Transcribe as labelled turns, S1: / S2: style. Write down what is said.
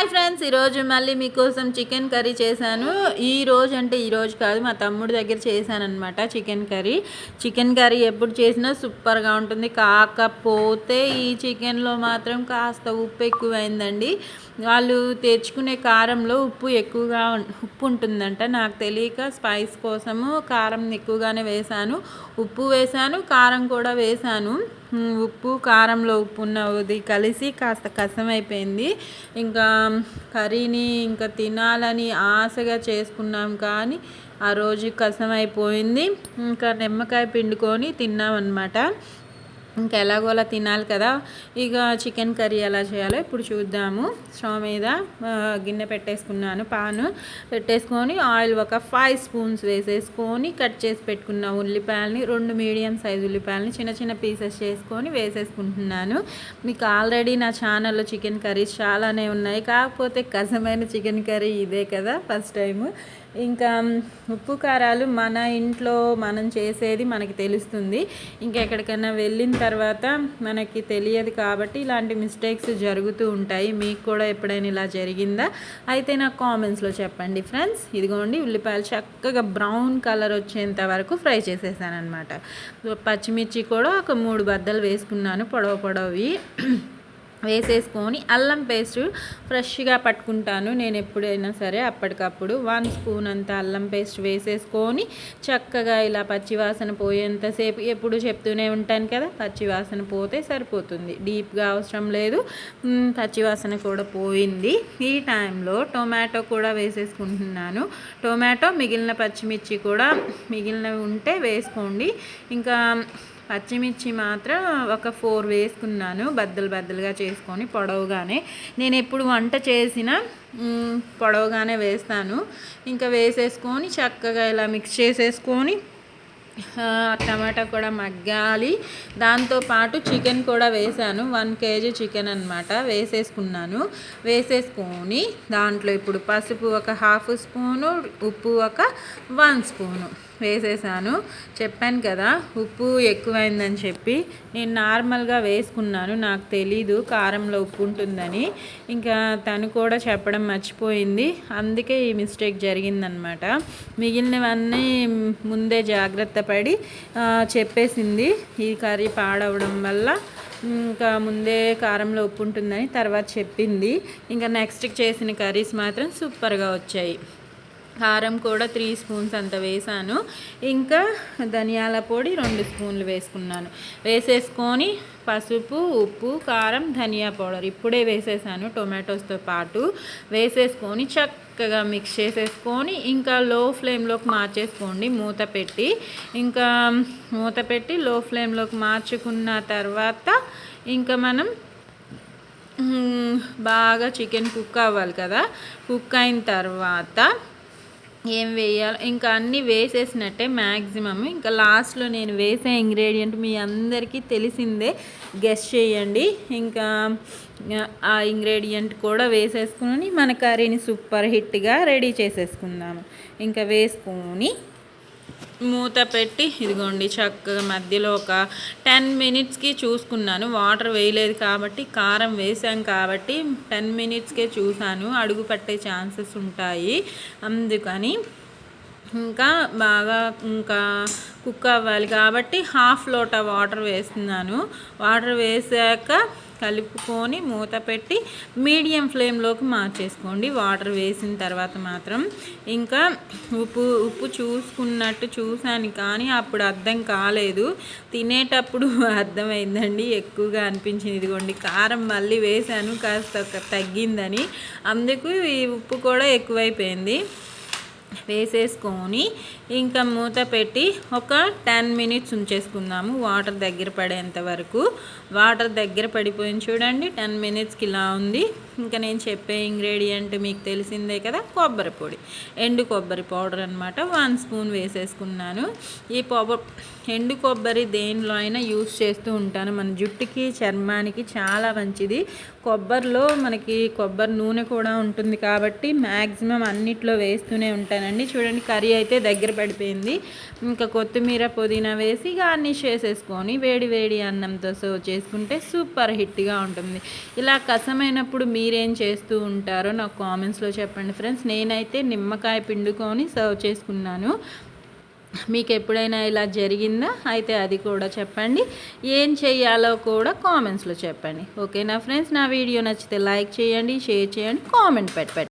S1: Hi friends ఈరోజు మళ్ళీ మీకోసం చికెన్ కర్రీ చేశాను. ఈ రోజు అంటే ఈ రోజు కాదు మా తమ్ముడి దగ్గర చేశాను అనమాట చికెన్ కర్రీ. చికెన్ కర్రీ ఎప్పుడు చేసినా సూపర్గా ఉంటుంది. కాకపోతే ఈ చికెన్లో మాత్రం కాస్త ఉప్పు ఎక్కువైందండి. వాళ్ళు తెచ్చుకునే కారంలో ఉప్పు ఎక్కువగా ఉప్పు ఉంటుందంట. నాకు తెలియక స్పైస్ కోసము కారం ఎక్కువగానే వేశాను. ఉప్పు వేశాను కారం కూడా వేశాను. ఉప్పు కారంలో ఉప్పు ఉన్నది కలిసి కాస్త కసమైపోయింది. ఇంకా కర్రీని ఇంకా తినాలని ఆశగా చేసుకున్నాం కానీ ఆ రోజు కసమైపోయింది. ఇంకా నిమ్మకాయ పిండుకొని తిన్నామన్నమాట. ఇంకా ఎలాగోలా తినాలి కదా. ఇక చికెన్ కర్రీ ఎలా చేయాలో ఇప్పుడు చూద్దాము. స్టవ్ మీద గిన్నె పెట్టేసుకున్నాను పాను పెట్టేసుకొని ఆయిల్ ఒక ఫైవ్ స్పూన్స్ వేసేసుకొని కట్ చేసి పెట్టుకున్న ఉల్లిపాయలని రెండు మీడియం సైజ్ ఉల్లిపాయలని చిన్న చిన్న పీసెస్ చేసుకొని వేసేసుకుంటున్నాను. మీకు ఆల్రెడీ నా ఛానల్లో చికెన్ కర్రీస్ చాలానే ఉన్నాయి. కాకపోతే కసమైన చికెన్ కర్రీ ఇదే కదా ఫస్ట్ టైము ఇంకా ఉప్పు కారాలు మన ఇంట్లో మనం చేసేది మనకి తెలుస్తుంది. ఇంకా ఎక్కడికైనా వెళ్ళిన తర్వాత మనకి తెలియదు కాబట్టి ఇలాంటి మిస్టేక్స్ జరుగుతూ ఉంటాయి. మీకు కూడా ఎప్పుడైనా ఇలా జరిగిందా? అయితే నాకు కామెంట్స్లో చెప్పండి ఫ్రెండ్స్ ఇదిగోండి ఉల్లిపాయలు చక్కగా బ్రౌన్ కలర్ వచ్చేంత వరకు ఫ్రై చేసేసాను అనమాట పచ్చిమిర్చి కూడా ఒక మూడు బద్దలు వేసుకున్నాను పొడవ పొడవి వేసేసుకొని అల్లం పేస్ట్ ఫ్రెష్గా పట్టుకుంటాను. నేను ఎప్పుడైనా సరే అప్పటికప్పుడు వన్ స్పూన్ అంత అల్లం పేస్ట్ వేసేసుకొని చక్కగా ఇలా పచ్చివాసన పోయేంతసేపు ఎప్పుడు చెప్తూనే ఉంటాను కదా పచ్చివాసన పోతే సరిపోతుంది. డీప్గా అవసరం లేదు. పచ్చివాసన కూడా పోయింది. ఈ టైంలో టొమాటో కూడా వేసేసుకుంటున్నాను. టొమాటో మిగిలిన పచ్చిమిర్చి కూడా మిగిలినవి ఉంటే వేసుకోండి. ఇంకా పచ్చిమిర్చి మాత్రం ఒక ఫోర్ వేసుకున్నాను బద్దలు బద్దలుగా చేసుకొని పొడవుగానే. నేను ఎప్పుడు వంట చేసిన పొడవుగానే వేస్తాను. ఇంకా వేసేసుకొని చక్కగా ఇలా మిక్స్ చేసేసుకొని టమాటా కూడా మగ్గాలి. దాంతోపాటు చికెన్ కూడా వేసాను వన్ కేజీ చికెన్ అనమాట వేసేసుకున్నాను. వేసేసుకొని దాంట్లో ఇప్పుడు పసుపు ఒక హాఫ్ స్పూను ఉప్పు ఒక వన్ స్పూను వేసేసాను. చెప్పాను కదా ఉప్పు ఎక్కువైందని చెప్పి. నేను నార్మల్గా వేసుకున్నాను. నాకు తెలీదు కారంలో ఉప్పు ఉంటుందని. ఇంకా తను కూడా చెప్పడం మర్చిపోయింది. అందుకే ఈ మిస్టేక్ జరిగిందనమాట మిగిలినవన్నీ ముందే జాగ్రత్త పడి చెప్పేసింది. ఈ కర్రీ పాడవడం వల్ల ఇంకా ముందే కారంలో ఉప్పు ఉంటుందని తర్వాత చెప్పింది. ఇంకా నెక్స్ట్ చేసిన కర్రీస్ మాత్రం సూపర్గా వచ్చాయి. కారం కూడా త్రీ స్పూన్స్ అంత వేసాను. ఇంకా ధనియాల పొడి రెండు స్పూన్లు వేసుకున్నాను. వేసేసుకొని పసుపు ఉప్పు కారం ధనియా పౌడర్ ఇప్పుడే వేసేసాను టొమాటోస్తో పాటు. వేసేసుకొని చక్కగా మిక్స్ చేసేసుకొని ఇంకా లో ఫ్లేమ్లోకి మార్చేసుకోండి మూత పెట్టి. ఇంకా మూత పెట్టి లో ఫ్లేమ్లోకి మార్చుకున్న తర్వాత ఇంకా మనం బాగా చికెన్ కుక్ అవ్వాలి కదా. కుక్ అయిన తర్వాత ఏం వేయాలి? ఇంకా అన్నీ వేసేసినట్టే మ్యాక్సిమమ్ ఇంకా లాస్ట్లో నేను వేసే ఇంగ్రీడియంట్ మీ అందరికీ తెలిసిందే. గెస్ చేయండి. ఇంకా ఆ ఇంగ్రీడియంట్ కూడా వేసేసుకుని మన కర్రీని సూపర్ హిట్గా రెడీ చేసేసుకుందాము. ఇంకా వేసుకొని మూత పెట్టి ఇదిగోండి చక్కగా మధ్యలో ఒక టెన్ మినిట్స్కి చూసుకున్నాను. వాటర్ వేయలేదు కాబట్టి కారం వేసాం కాబట్టి టెన్ మినిట్స్కే చూశాను. అడుగు పట్టే ఛాన్సెస్ ఉంటాయి. అందుకని ఇంకా బాగా ఇంకా కుక్ అవ్వాలి కాబట్టి హాఫ్ లోటా వాటర్ వేస్తున్నాను. వాటర్ వేసాక కలుపుకొని మూత పెట్టి మీడియం ఫ్లేమ్లోకి మార్చేసుకోండి. వాటర్ వేసిన తర్వాత మాత్రం ఇంకా ఉప్పు ఉప్పు చూసుకున్నట్టు చూశాను కానీ అప్పుడు అర్థం కాలేదు. తినేటప్పుడు అర్థమైందండి. ఎక్కువగా అనిపించింది. ఇదిగోండి కారం మళ్ళీ వేశాను కాస్త తగ్గిందని. అందుకు ఈ ఉప్పు కూడా ఎక్కువైపోయింది. వేసేసుకొని ఇంకా మూత పెట్టి ఒక టెన్ మినిట్స్ ఉంచేసుకుందాము. వాటర్ దగ్గర పడేంత వరకు. వాటర్ దగ్గర పడిపోయింది చూడండి. టెన్ మినిట్స్కి ఇలా ఉంది. ఇంకా నేను చెప్పే ఇంగ్రీడియంట్ మీకు తెలిసిందే కదా కొబ్బరి పొడి. ఎండు కొబ్బరి పౌడర్ అనమాట వన్ స్పూన్ వేసేసుకున్నాను. ఈ పొబ ఎండు కొబ్బరి దేనిలో అయినా యూస్ చేస్తూ ఉంటాను. మన జుట్టుకి చర్మానికి చాలా మంచిది. కొబ్బరిలో మనకి కొబ్బరి నూనె కూడా ఉంటుంది కాబట్టి మ్యాక్సిమం అన్నిట్లో వేస్తూనే ఉంటానండి. చూడండి కర్రీ అయితే దగ్గర పడిపోయింది. ఇంకా కొత్తిమీర పుదీనా వేసి గార్నిష్ చేసేసుకొని వేడి వేడి అన్నంతో సర్వ్ చేసుకుంటే సూపర్ హిట్గా ఉంటుంది. ఇలా కసమైనప్పుడు మీరు మీరేం చేస్తూ ఉంటారో నాకు కామెంట్స్లో చెప్పండి ఫ్రెండ్స్. నేనైతే నిమ్మకాయ పిండుకొని సర్వ్ చేసుకున్నాను. మీకు ఎప్పుడైనా ఇలా జరిగిందా? అయితే అది కూడా చెప్పండి. ఏం చేయాలో కూడా కామెంట్స్లో చెప్పండి. ఓకేనా ఫ్రెండ్స్? నా వీడియో నచ్చితే లైక్ చేయండి షేర్ చేయండి కామెంట్ పెట్టండి